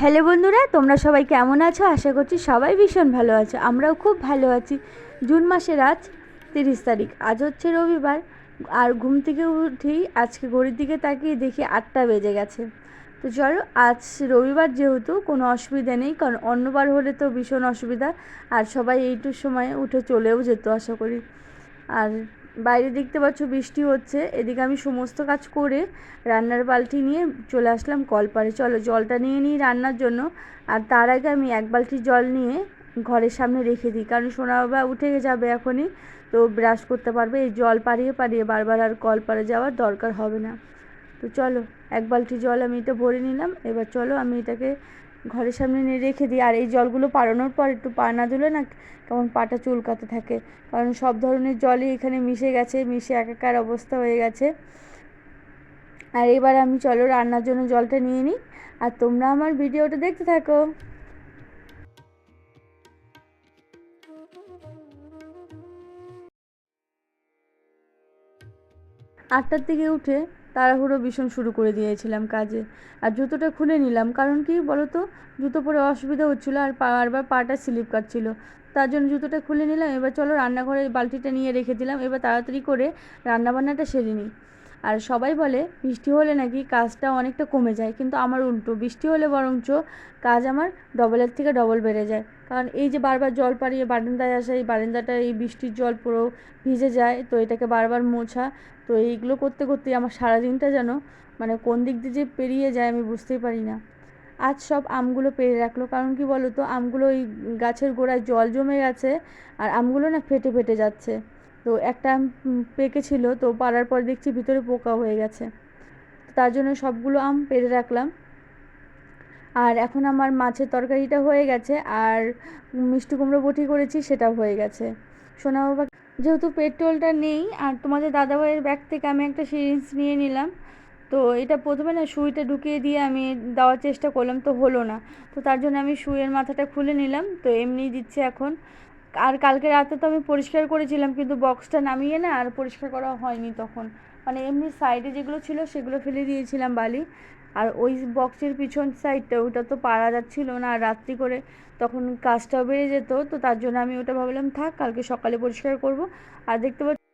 Hello বন্ধুরা, তোমরা সবাই কেমন আছো? আশা করছি সবাই ভীষণ ভালো আছো। আমরাও খুব ভালো আছি। জুন মাসের আজ তিরিশ তারিখ। আজ হচ্ছে রবিবার। আর ঘুম থেকে উঠেই আজকে ঘড়ির দিকে তাকিয়ে দেখি আটটা বেজে গেছে। তো চলো, আজ রবিবার যেহেতু, কোনো অসুবিধা নেই, কারণ অন্যবার হলে তো ভীষণ অসুবিধা। আর সবাই এইটুর সময় উঠে চলেও যেত, আশা করি। আর বাইরে দেখতে পাচ্ছ বৃষ্টি হচ্ছে। এদিকে আমি সমস্ত কাজ করে রান্নার বালতি নিয়ে চলে আসলাম কলপারে চলো জলটা নিয়ে নিই রান্নার জন্য। আর তার আগে আমি এক বালতি জল নিয়ে ঘরের সামনে রেখে দিই। কারণ সোনা বাবা উঠে যাবে এখনই, তো ব্রাশ করতে পারবে। এই জল পাড়িয়ে পাড়িয়ে বারবার আর কলপারে যাওয়ার দরকার হবে না। তো চলো, এক বালতি জল আমি এটা ভরে নিলাম। এবার চলো আমি এটাকে ঘরের সামনে নিয়ে রেখে দিই। আর এই জলগুলো পাড়ানোর পর একটু পা না দিলে না কেমন পাটা চুলকাতে থাকে। কারণ সব ধরনের জলই এখানে মিশে গেছে, মিশে একাকার অবস্থা হয়ে গেছে। আর এবার আমি চলো রান্নার জন্য জলটা নিয়ে নিই। আর তোমরা আমার ভিডিওটা দেখতে থাকো। আটটার দিকে উঠে তাড়াহুড়ো ভীষণ শুরু করে দিয়েছিলাম কাজে। আর জুতোটা খুলে নিলাম, কারণ কি বলতো, জুতো পরে অসুবিধা হচ্ছিল আর বারবার পাটা স্লিপ কাটছিল। তার জন্য জুতোটা খুলে নিলাম, এবার চলো রান্নাঘরে বালতিটা নিয়ে রেখে দিলাম, এবার তাড়াতাড়ি করে রান্নাবান্নাটা সেরে নিই। আর সবাই বলে, বৃষ্টি হলে নাকি কাজটা অনেকটা কমে যায়। কিন্তু আমার উল্টো, বৃষ্টি হলে বরঞ্চ কাজ আমার ডবলের থেকে ডবল বেড়ে যায়। কারণ এই যে বারবার জল পাড়িয়ে বারান্দায় আসা, এই বারান্দাটা, এই বৃষ্টির জল পুরো ভিজে যায়, তো এটাকে বারবার মোছা। তো এইগুলো করতে, করতেই আমার সারাদিনটা যেন মানে কোন দিক দিয়ে যে পেরিয়ে যায় আমি বুঝতেই পারি না। আজ সব আমগুলো পেরে রাখল। কারণ কি বলো তো আমগুলো ওই গাছের গোড়ায় জল জমে গেছে, আর আমগুলো না ফেটে ফেটে যাচ্ছে। তো একটা পেকেছিল তো পাড়ার পর দেখছি ভিতরে পোকা হয়ে গেছে। তার জন্য সবগুলো আম পেরে রাখলাম। আর এখন আমার মাছের তরকারিটা হয়ে গেছে, আর মিষ্টি কুমড়ো বটি করেছি, সেটাও হয়ে গেছে। সোনা বাবা, যেহেতু পেট্রোলটা নেই, আর তোমাদের দাদাভাইয়ের ব্যাগ থেকে আমি একটা সিরিঞ্জ নিয়ে নিলাম, তো এটা প্রথমে না সুইটা ঢুকিয়ে দিয়ে আমি দেওয়ার চেষ্টা করলাম, তো হলো না। তো তার জন্য আমি সুইয়ের মাথাটা খুলে নিলাম, তো এমনি দিচ্ছে এখন। আর কালকে রাতে তো আমি পরিষ্কার করেছিলাম, কিন্তু বক্সটা নামিয়ে না আর পরিষ্কার করা হয়নি তখন। মানে এমনি সাইডে যেগুলো ছিল সেগুলো ফেলে দিয়েছিলাম বালি। আর ওই বক্সের পিছন সাইডটা ওটা তো পারা যাচ্ছিল না আর রাত্রি করে তখন কাজটাও বেড়ে যেত, তো তার জন্য আমি ওটা ভাবলাম, থাক, কালকে সকালে পরিষ্কার করব। আর দেখতে পাচ্ছি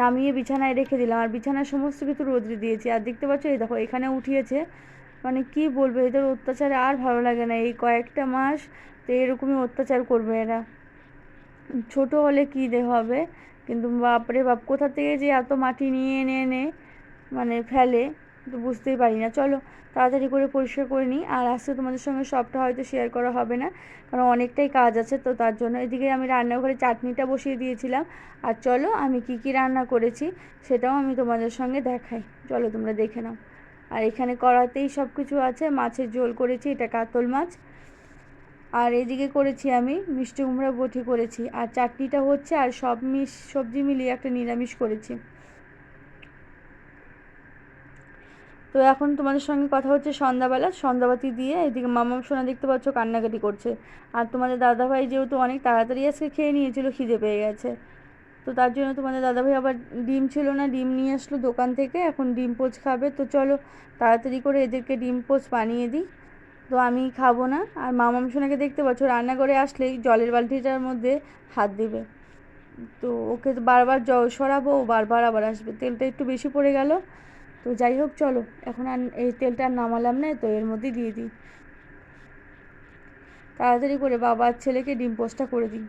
নামিয়ে বিছানায় রেখে দিলাম। আর বিছানার সমস্ত কিছু রোদ্রে দিয়েছি। আর দেখতে পাচ্ছ, এই দেখো, এখানে উঠিয়েছে। মানে কি বলব, এদের অত্যাচারে আর ভালো লাগে না। এই কয়েকটা মাস তো এরকমই অত্যাচার করবে এরা। ছোট হলে কী দে হবে? কিন্তু বাপরে বাপ, কোথা থেকে যে এত মাটি নিয়ে এনে এনে মানে ফেলে, তো বুঝতেই পারি না। চলো, তাড়াতাড়ি করে পরিষ্কার করে নিই। আর আজকে তোমাদের সঙ্গে সবটা হয়তো শেয়ার করা হবে না, কারণ অনেকটাই কাজ আছে তো তার জন্য। এদিকে আমি রান্নাঘরে চাটনিটা বসিয়ে দিয়েছিলাম। আর চলো, আমি কি কি রান্না করেছি সেটাও আমি তোমাদের সঙ্গে দেখাই। চলো, তোমরা দেখে নাও। আর এখানে কড়াতেই সব কিছু আছে। মাছের ঝোল করেছি, এটা কাতল মাছ। আর এদিকে করেছি আমি মিষ্টি কুমড়া বটি করেছি। আর চাটনিটা হচ্ছে আর সব মিশ, সবজি মিলিয়ে একটা নিরামিষ করেছি। তো এখন তোমাদের সঙ্গে কথা হচ্ছে সন্ধ্যাবেলা। সন্ধ্যাবাতি দিয়ে এদিকে মামা সোনা দেখতে পাচ্ছ কান্নাকাটি করছে। আর তোমাদের দাদাভাই যেহেতু অনেক তাড়াতাড়ি আজকে খেয়ে নিয়েছিল, খিদে পেয়ে গেছে। তো তার জন্য তোমাদের দাদাভাই আবার ডিম ছিল না, ডিম নিয়ে আসলো দোকান থেকে, এখন ডিম পোচ খাবে। তো চলো তাড়াতাড়ি করে এদেরকে ডিম পোচ বানিয়ে দিই। তো আমি খাব না, আর মামাম সোনাকে দেখতে পাচ্ছ, রান্নাঘরে আসলেই জলের বালতিটার মধ্যে হাত দিবে। তো ওকে তো বারবার জ সরাবো, ও বারবার আবার আসবে। তেলটা একটু বেশি পড়ে গেল। তো যাই হোক, চলো, এখন আর এই তেলটা আর নামালাম না, তো এর মধ্যে দিয়ে দিই। তাড়াতাড়ি করে বাবার ছেলেকে ডিম পোস্টটা করে দিই।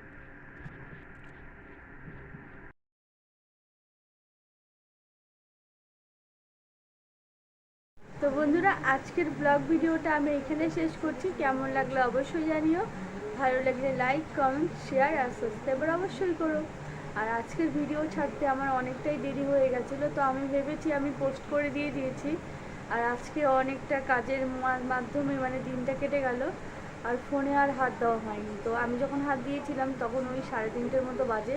তো বন্ধুরা, আজকের ব্লগ ভিডিওটা আমি এখানে শেষ করছি। কেমন লাগল অবশ্যই জানিও। ভালো লাগলে লাইক কমেন্ট শেয়ার আর সাবস্ক্রাইবার অবশ্যই করো। আর আজকের ভিডিও ছাড়তে আমার অনেকটাই দেরি হয়ে গেছিল, তো আমি ভেবেছি আমি পোস্ট করে দিয়ে দিয়েছি। আর আজকে অনেকটা কাজের মাধ্যমে মানে দিনটা কেটে গেল, আর ফোনে আর হাত দেওয়া হয়নি। তো আমি যখন হাত দিয়েছিলাম, তখন ওই সাড়ে তিনটের মতো বাজে।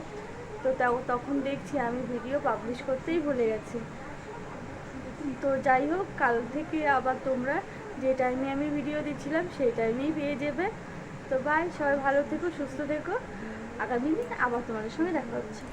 তো তখন দেখছি আমি ভিডিও পাবলিশ করতেই ভুলে গেছি। তো যাই হোক, কাল থেকে আবার তোমরা যে টাইমে আমি ভিডিও দিচ্ছিলাম, সেই টাইমেই পেয়ে যাবে। তো বাই সবাই ভালো থেকো, সুস্থ থেকো। আগামী দিন আবার তোমাদের সঙ্গে দেখা হচ্ছে।